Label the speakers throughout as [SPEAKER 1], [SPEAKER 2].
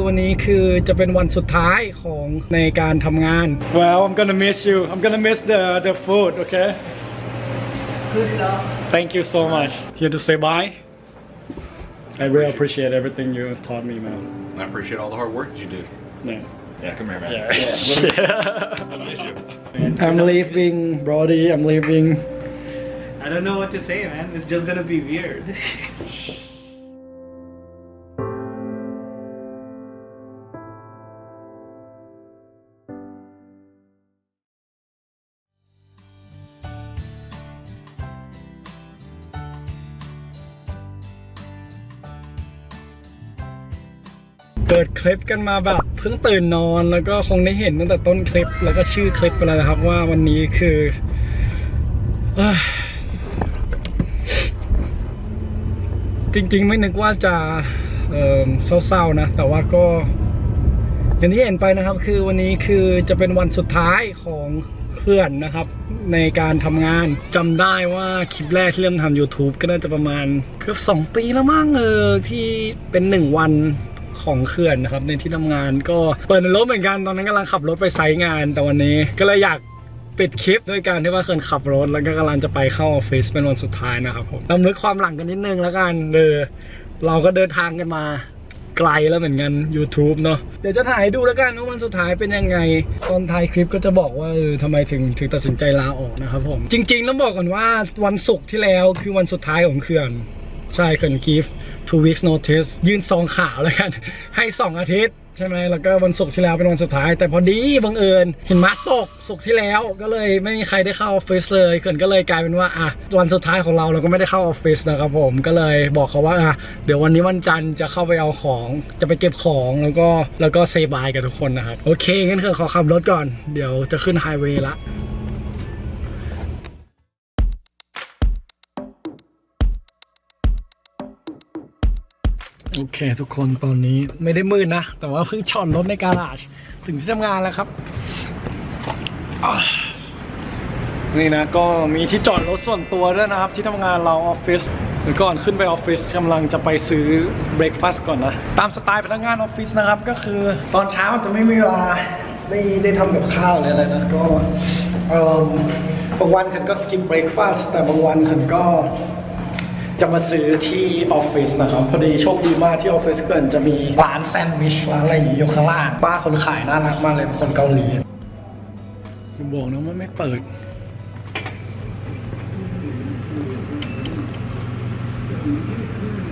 [SPEAKER 1] วันนี้คือจะเป็นวันสุดท้ายของในการทำงาน Well I'm gonna miss you I'm gonna miss the the food okay Thank you so much Here to say bye I really appreciate everything you taught me man
[SPEAKER 2] I appreciate all the hard work you did.
[SPEAKER 1] yeah.
[SPEAKER 2] Yeah, come here, man.
[SPEAKER 1] Yeah.
[SPEAKER 2] I miss you.
[SPEAKER 1] I'm leaving Brody I'm leaving
[SPEAKER 3] I don't know what to say, man. It's just gonna be weird.
[SPEAKER 1] คลิปกันมาแบบเพิ่งตื่นนอนแล้วก็คงได้เห็นตั้งแต่ต้นคลิปแล้วก็ชื่อคลิปไปแล้วนะครับว่าวันนี้คืออจริงๆไม่นึกว่าจะเศร้าๆนะ แต่ว่าก็อย่างที่เห็นไปนะครับ คือวันนี้คือจะเป็นวันสุดท้ายของเพื่อนนะครับ ในการทำงานจำได้ว่าคลิปแรกที่เริ่มทำ YouTube ก็น่าจะประมาณเกือบ2 ปีแล้วมั้งเออที่เป็นหนึ่งวัน ของเขื่อนนะครับในที่ทำงานก็เปิดในรถเหมือนกันตอนนั้นกำลังขับรถไปไซต์งาน แต่วันนี้ก็เลยอยากปิดคลิปด้วยการที่ว่าเขื่อนขับรถ แล้วก็กำลังจะไปเข้าออฟฟิศเป็นวันสุดท้ายนะครับผมลำลึกความหลังกันนิดนึงแล้วกันเออเราก็เดินทางกันมาไกลแล้วเหมือนกัน YouTube เนาะเดี๋ยวจะถ่ายดูแล้วกันว่าวันสุดท้ายเป็นยังไง ตอนท้ายคลิปก็จะบอกว่าเออทำไมถึงถึงตัดสินใจลาออกนะครับผม จริงๆต้องบอกก่อนว่าวันศุกร์ที่แล้วคือวันสุดท้ายของเขื่อนใช่เขื่อนกีฟ two weeks notice ยื่นซองข่าวแล้วกัน ให้ 2 อาทิตย์ใช่ไหมแล้วก็วันศุกร์ที่แล้วเป็นวันสุดท้าย แต่พอดีบังเอิญห็นมาตกศุกร์ที่แล้วก็เลยไม่มีใครได้เข้าออฟฟิศเลยเขื่อนก็เลยกลายเป็นว่าอะวันสุดท้ายของเราเราก็ไม่ได้เข้าออฟฟิศนะครับผมก็เลยบอกเขาว่าอะเดี๋ยววันนี้วันจันทร์จะเข้าไปเอาของจะไปเก็บของแล้วก็แล้วก็เซบายกับทุกคนนะครับโอเคงั้นเขื่อนขอขับรถก่อนเดี๋ยวจะขึ้นไฮเวย์ละ โอเค ทุกคนตอนนี้ไม่ได้มืดนะ แต่ว่าเพิ่งจอดรถในการาจถึงที่ทำงานแล้วครับ นี่นะก็มีที่จอดรถส่วนตัวด้วยนะครับ ที่ทำงานเราออฟฟิศเดี๋ยวก่อนขึ้นไปออฟฟิศกำลังจะไปซื้อเบรคฟาสต์ก่อนนะ ตามสไตล์พนักงานออฟฟิศนะครับ ก็คือตอนเช้าจะไม่มีเวลาได้ได้ทำกับข้าวอะไรนะก็เอ่อบางวันฉันก็สกิปเบรคฟาสต์แต่บางวันฉันก็ จะมาซื้อที่ออฟฟิศนะครับพอดีโชคดีมากที่ออฟฟิศเกินจะมีร้านแซนด์วิชร้านอะไรอย่างงี้อยู่ข้างล่างป้าคนขายน่ารักมากเลยเป็นคนเกาหลีอย่าบอกนะว่าไม่เปิด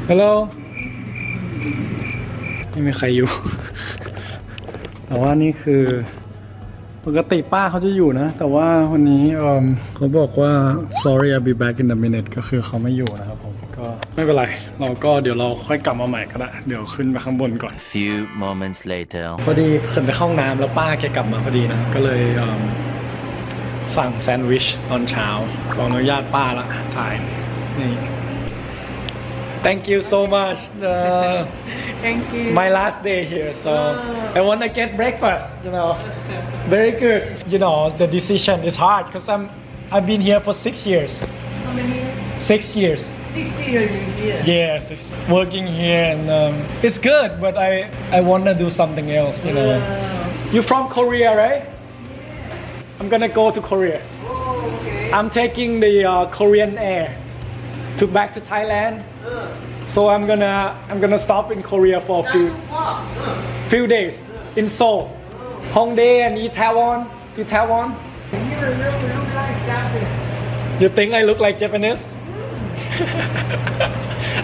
[SPEAKER 1] ฮัลโหลไม่มีใครอยู่ แต่ว่านี่คือ กติป้าเขาจะอยู่นะ แต่ว่าวันนี้เอิ่มเขาบอกว่า sorry I'll be back in a minute ก็คือเขาไม่อยู่นะครับผมก็ไม่เป็นไร เราก็เดี๋ยวเราค่อยกลับมาใหม่ก็ได้ เดี๋ยวขึ้นไปข้างบนก่อน
[SPEAKER 4] Few moments later.
[SPEAKER 1] พอดีเขินไปเข้าห้องน้ำแล้วป้าแกกลับมาพอดีนะ ก็เลยเอิ่มสั่งแซนด์วิชตอนเช้าขออนุญาตป้าละถ่ายนี่ Thank you so much. Uh,
[SPEAKER 3] Thank you.
[SPEAKER 1] my last day here so I want to get breakfast you know. Very good. You know the decision is hard because I'm I've been here for six years.
[SPEAKER 3] How many years?
[SPEAKER 1] six years.
[SPEAKER 3] 60 years here.
[SPEAKER 1] yes it's working here and um, it's good but I I want to do something else you know.
[SPEAKER 3] Uh,
[SPEAKER 1] you from Korea right? Yeah. I'm gonna go to Korea.
[SPEAKER 3] Oh, okay.
[SPEAKER 1] I'm taking the uh, Korean Air to back to Thailand so I'm gonna I'm gonna stop in Korea for a few few days in Seoul Hongdae and eat Taiwan to Taiwan
[SPEAKER 3] You look, look like Japanese.
[SPEAKER 1] You think I look like Japanese?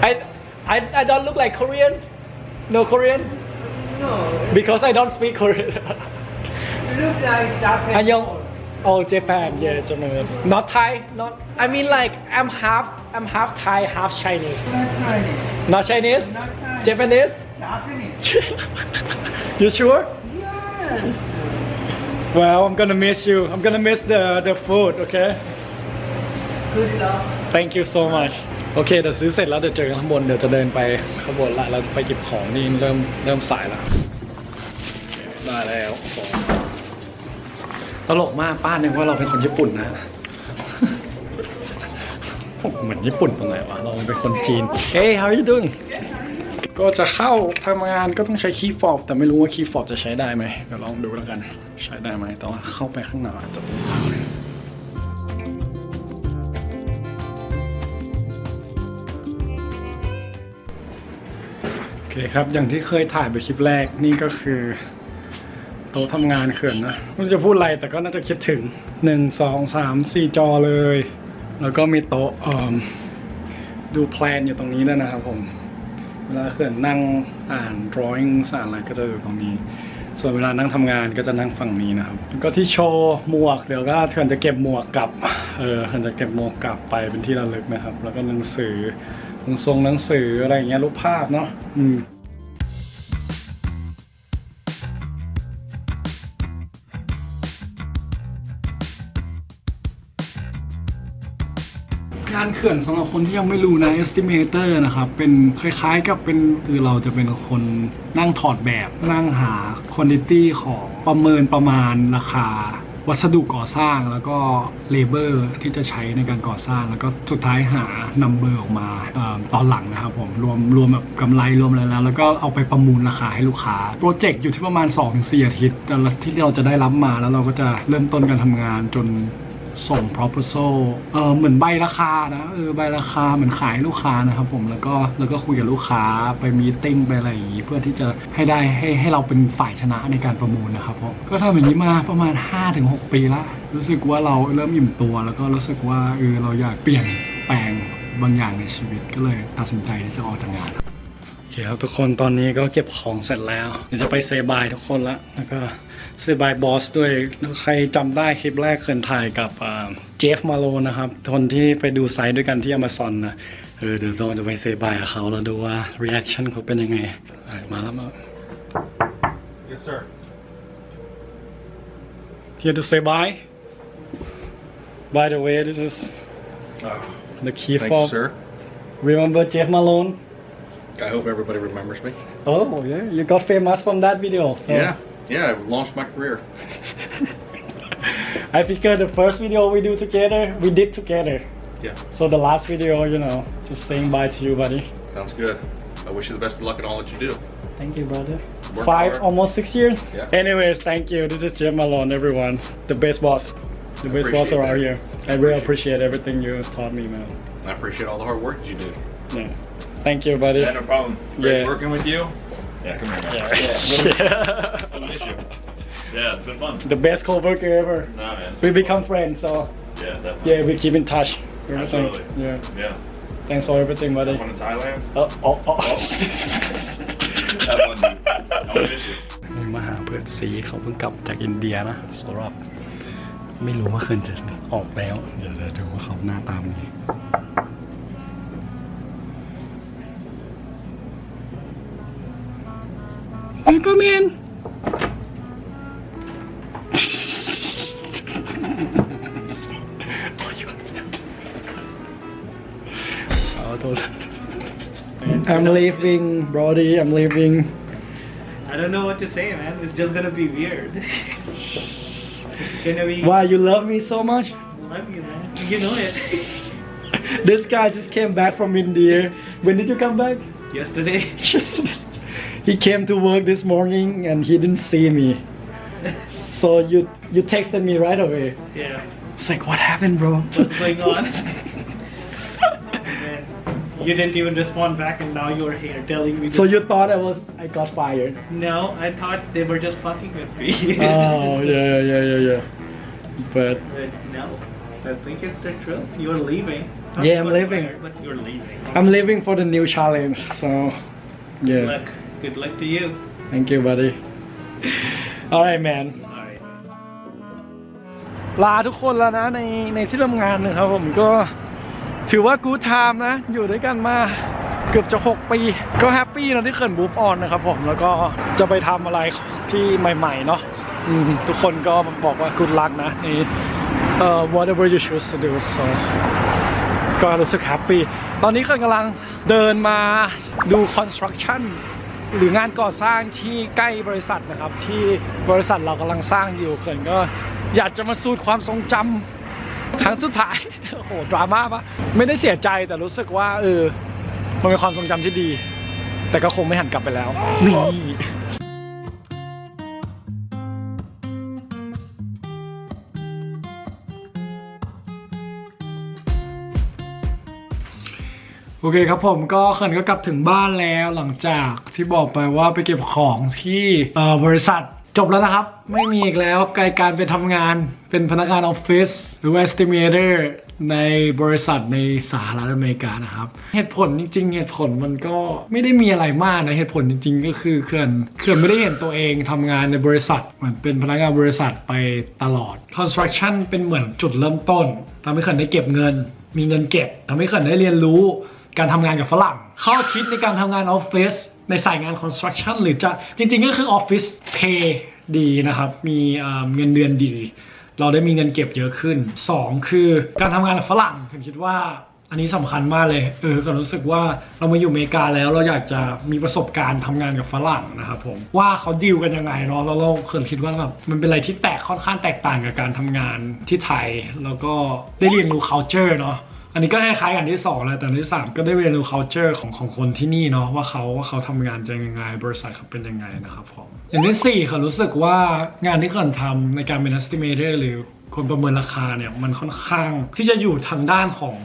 [SPEAKER 1] I, I I don't look like Korean. No Korean
[SPEAKER 3] No,
[SPEAKER 1] because I don't speak Korean.
[SPEAKER 3] you look like Japanese.
[SPEAKER 1] I young. Oh, Japan, yeah, Japanese. Not Thai, not. I mean, like I'm half, I'm half Thai, half Chinese.
[SPEAKER 3] Not Chinese.
[SPEAKER 1] Not Chinese,
[SPEAKER 3] Not Chinese.
[SPEAKER 1] Japanese.
[SPEAKER 3] Japanese.
[SPEAKER 1] you sure?
[SPEAKER 3] Yeah.
[SPEAKER 1] Well, I'm gonna miss you. I'm gonna miss the the food. Okay.
[SPEAKER 3] Good luck.
[SPEAKER 1] Thank you so much โอเคเดี๋ยวซื้อเสร็จแล้วเดี๋ยวเจอกันข้างบนเดี๋ยวจะเดินไปข้างบนละเราจะไปเก็บของนี่เริ่มเริ่มสายแล้วได้แล้วของ ตลกมากป้านึกว่าเราเป็นคนญี่ปุ่นนะเหมือนญี่ปุ่นตรงไหนวะเราเป็นคนจีน Hey how are you doing ก็จะเข้าทำงานก็ต้องใช้คีย์ฟอบแต่ไม่รู้ว่าคีย์ฟอบจะใช้ได้ไหมเดี๋ยวลองดูแล้วกัน ใช้ได้ไหมแต่ว่าเข้าไปข้างในอาจจะเป็นโอเคครับ อย่างที่เคยถ่ายไปคลิปแรกนี่ก็คือ โต๊ะทำงานเขื่อนนะไม่รู้จะพูดอะไรแต่ก็น่าจะคิดถึง 1 2 3 4 จอเลย แล้วก็มีโต๊ะเอิ่มดูแพลนอยู่ตรงนี้ด้วยนะครับผม เวลาเขื่อนนั่งอ่าน drawing อ่านอะไรก็จะอยู่ตรงนี้ ส่วนเวลานั่งทำงานก็จะนั่งฝั่งนี้นะครับแล้วก็ที่โชว์หมวกเดี๋ยวก็เขื่อนจะเก็บหมวกกลับ เออเขื่อนจะเก็บหมวกกลับไปเป็นที่ระลึกนะครับ แล้วก็หนังสือหนังทรงหนังสืออะไรอย่างเงี้ยรูปภาพเนาะ อืม งานเขื่อนสำหรับคนที่ยังไม่รู้นะ estimator นะครับ เป็นคล้ายๆกับเป็นคือเราจะเป็นคนนั่งถอดแบบนั่งหา quantity ของประเมินประมาณราคา วัสดุก่อสร้างแล้วก็เลเบอร์ที่จะใช้ในการก่อสร้าง แล้วก็สุดท้ายหา number ออกมาเออตอนหลังนะครับผมรวมรวมแบบกำไรรวมอะไรแล้ว แล้วก็เอาไปประมูลราคาให้ลูกค้า โปรเจกต์อยู่ที่ประมาณ 2-4 อาทิตย์แต่ละที่เราจะได้รับมาแล้วเราก็จะเริ่มต้นการทำงานจน ส่ง proposal เออเหมือนใบราคานะเออใบราคาเหมือนขายลูกค้านะครับผมแล้วก็แล้วก็คุยกับลูกค้าไปมีติ้งไปอะไรอย่างนี้เพื่อที่จะให้ได้ให้ให้เราเป็นฝ่ายชนะในการประมูลนะครับผมก็ทำอย่างนี้มาประมาณ 5-6 ปีละรู้สึกว่าเราเริ่มอิ่มตัว แล้วก็รู้สึกว่าเออเราอยากเปลี่ยนแปลงบางอย่างในชีวิตก็เลยตัดสินใจที่จะออกจากงาน คครับทุกคนตอนนี้ก็เก็บของเสร็จแล้ว เดี๋ยวจะไปเซบายทุกคนละแล้วก็เซบายบอสด้วยใครจำได้คลิปแรกเคยถ่ายกับเจฟมาโลนะครับคนที่ไปดูไซต์ด้วยกันที่ Amazon นะเออเดี๋ยวเราจะไปเซบายกับเขาแล้วดูว่า reaction เขาเป็นยังไงอะมาแล้วมา
[SPEAKER 2] Yes, sir.
[SPEAKER 1] here to say bye by the way this is the key
[SPEAKER 2] Thank
[SPEAKER 1] fob
[SPEAKER 2] you, sir.
[SPEAKER 1] remember Jeff Malone
[SPEAKER 2] I hope everybody remembers me.
[SPEAKER 1] oh yeah you got famous from that video so
[SPEAKER 2] Yeah, yeah, I launched my career.
[SPEAKER 1] I think figured the first video we do together, we did together.
[SPEAKER 2] Yeah,
[SPEAKER 1] So the last video, you know, just saying bye to you, buddy.
[SPEAKER 2] sounds good. I wish you the best of luck in all that you do.
[SPEAKER 1] Thank you, brother.
[SPEAKER 2] Work
[SPEAKER 1] Five,
[SPEAKER 2] hard.
[SPEAKER 1] almost six years.
[SPEAKER 2] Yeah.
[SPEAKER 1] Anyways, thank you. This is Jim Malone, everyone. The best boss. The best boss around
[SPEAKER 2] that.
[SPEAKER 1] here. I really appreciate everything you taught me, man.
[SPEAKER 2] I appreciate all the hard work that you do.
[SPEAKER 1] Yeah. Thank you, buddy.
[SPEAKER 2] Yeah, no problem. Great
[SPEAKER 1] Yeah.
[SPEAKER 2] working with you. Yeah, come here, man.
[SPEAKER 1] Yeah.
[SPEAKER 2] I miss you. Yeah, it's been fun.
[SPEAKER 1] the best co-worker ever.
[SPEAKER 2] Nah, man.
[SPEAKER 1] We become friends, so
[SPEAKER 2] Yeah, definitely.
[SPEAKER 1] yeah, we keep in touch. Everything.
[SPEAKER 2] Absolutely.
[SPEAKER 1] Yeah.
[SPEAKER 2] Yeah.
[SPEAKER 1] Thanks for everything, buddy.
[SPEAKER 2] Fun in Thailand.
[SPEAKER 1] Oh, oh, oh.
[SPEAKER 2] Have fun, dude. I miss you.
[SPEAKER 1] มาหาเพื่อนซีเขาเพิ่งกลับจากอินเดียนะสำหรับ ไม่รู้ว่าคืนจะออกแล้ว เดี๋ยวจะดูว่าเขาหน้าตามไง Come in. I'm leaving, Brody. I'm leaving.
[SPEAKER 3] I don't know what to say, man. It's just gonna be weird. gonna be...
[SPEAKER 1] Why you love me so much?
[SPEAKER 3] Love you, man. You know it.
[SPEAKER 1] this guy just came back from India. When did you come back?
[SPEAKER 3] Yesterday.
[SPEAKER 1] Yesterday he came to work this morning and he didn't see me. So you you texted me right away.
[SPEAKER 3] Yeah.
[SPEAKER 1] It's like what happened, bro?
[SPEAKER 3] What's going on? You didn't even respond back, and now you're here telling me.
[SPEAKER 1] So you thought I was I got fired?
[SPEAKER 3] No, I thought they were just fucking with me.
[SPEAKER 1] Oh yeah yeah yeah yeah. But
[SPEAKER 3] But no, I think it's the truth. You're leaving.
[SPEAKER 1] Yeah, I'm leaving.
[SPEAKER 3] fired, But you're leaving.
[SPEAKER 1] I'm leaving for the new challenge. So
[SPEAKER 3] Good
[SPEAKER 1] yeah.
[SPEAKER 3] luck. Good luck to you.
[SPEAKER 1] Thank you, buddy. All right, man.
[SPEAKER 3] Alright.
[SPEAKER 1] ลาทุกคนแล้วนะในในที่ทำงานนะครับผมก็ถือว่ากู o ไทม์นะ อยู่ด้วยกันมาเกือบจะ 6 ปี ก็แฮปปี้นะที่เขินบูฟออนนะครับผมแล้วก็จะไปทำอะไรที่ใหม่ๆเนาะอืมทุกคนก็บอกว่า good luck นะในเอ่อ whatever you choose to do so ก็รู้สึกแฮปปี้ตอนนี้เขินกำลังเดินมาดู construction หรืองานก่อสร้างที่ใกล้บริษัทนะครับ ที่บริษัทเรากำลังสร้างอยู่เขินก็อยากจะมาสูดความทรงจำครั้งสุดท้ายโอ้โหดราม่าปะไม่ได้เสียใจแต่รู้สึกว่าเออมันเป็นความทรงจำที่ดีแแต่ก็คงไม่หันกลับไปแล้วนี่ โอเคครับผมก็เขินก็กลับถึงบ้านแล้วหลังจากที่บอกไปว่าไปเก็บของที่บริษัทจบแล้วนะครับ ไม่มีอีกแล้วกลายการไปทำงานเป็นพนักงานออฟฟิศหรือว่า estimator ในบริษัทในสหรัฐอเมริกานะครับ เหตุผลจริง ๆ เหตุผลมันก็ไม่ได้มีอะไรมากนะเหตุผลจริง ๆ ก็คือเขื่อนเขื่อนไม่ได้เห็นตัวเองทำงานในบริษัทเหมือนเป็นพนักงานบริษัทไปตลอด construction เป็นเหมือนจุดเริ่มต้นทำให้เขื่อนได้เก็บเงิน มีเงินเก็บทำให้เขื่อนได้เรียนรู้ การทำงานกับฝรั่ง ข้อคิดในการทำงานออฟฟิศในสายงาน construction หรือจะจริงๆก็คือออฟฟิศ pay ดีนะครับ มีเงินเดือนดี เราได้มีเงินเก็บเยอะขึ้น 2 คือการทำงานกับฝรั่งผมคิดว่าอันนี้สำคัญมากเลย เออก็รู้สึกว่าเรามาอยู่อเมริกาแล้วเราอยากจะมีประสบการณ์ทำงานกับฝรั่งนะครับผม ว่าเขาดีลกันยังไงเนาะ แล้วเราเคยคิดว่าแบบมันเป็นอะไรที่แตกค่อนข้างแตกต่างกับการทำงานที่ไทย แล้วก็ได้เรียนรู้ culture เนาะ อันนี้ก็คล้ายๆกันที่สองแล้วแต่อันที่สามก็ได้เรียนรู้ culture ของของคนที่นี่เนาะว่าเขาว่าเขาทำงานจะยังไง บริษัทเขาเป็นยังไงนะครับผมอย่างที่สี่เขารู้สึกว่างานที่เขาทำในการเป็น estimator หรือ คนประเมินราคาเนี่ยมันค่อนข้างที่จะอยู่ทางด้านของ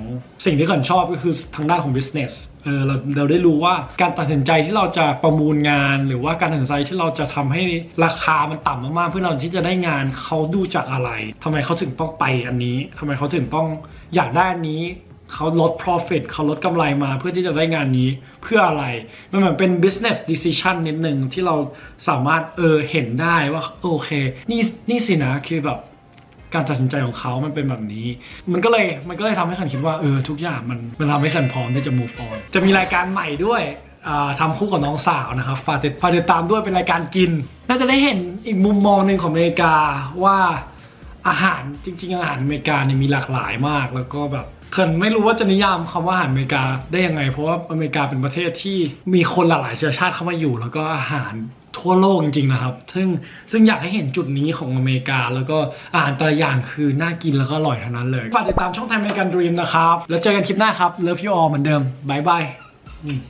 [SPEAKER 1] สิ่งที่เขาชอบก็คือทางด้านของ business เออเราเราได้รู้ว่าการตัดสินใจที่เราจะประมูลงาน หรือว่าการตัดสินใจที่เราจะทำให้ราคามันต่ำมากๆเพื่อเราที่จะได้งานเขาดูจากอะไรทำไมเขาถึงต้องไปอันนี้ทำไมเขาถึงต้องอยากได้อันนี้เขาลด profit เขาลดกำไรมาเพื่อที่จะได้งานนี้เพื่ออะไร มันเหมือนเป็น business decision นิดหนึ่งที่เราสามารถเออเห็นได้ว่าโอเค นี่นี่สินะคือแบบ การตัดสินใจของเขามันเป็นแบบนี้ มันก็เลยมันก็เลยทำให้ขันคิดว่าเออทุกอย่างมันมันทำให้ขันพร้อมที่จะ move on จะมีรายการใหม่ด้วยอ่าทำคู่กับน้องสาวนะครับฝากติดฝากติดตามด้วยเป็นรายการกิน น่าจะได้เห็นอีกมุมมองหนึ่งของอเมริกาว่าอาหารจริง ๆ อาหารอเมริกาเนี่ยมีหลากหลายมาก แล้วก็แบบ เขินไม่รู้ว่าจะนิยามคำว่าอาหารอเมริกาได้ยังไง เพราะว่าอเมริกาเป็นประเทศที่มีคนหลากหลายเชื้อชาติเข้ามาอยู่ แล้วก็อาหารทั่วโลกจริงๆนะครับ ซึ่งซึ่งอยากให้เห็นจุดนี้ของอเมริกา แล้วก็อาหารแต่ละอย่างคือน่ากินแล้วก็อร่อยทั้งนั้นเลยฝากติดตามช่องทางอเมริกันดรีมนะครับ แล้วเจอกันคลิปหน้าครับเลิฟยูออลเหมือนเดิมบายบายอืม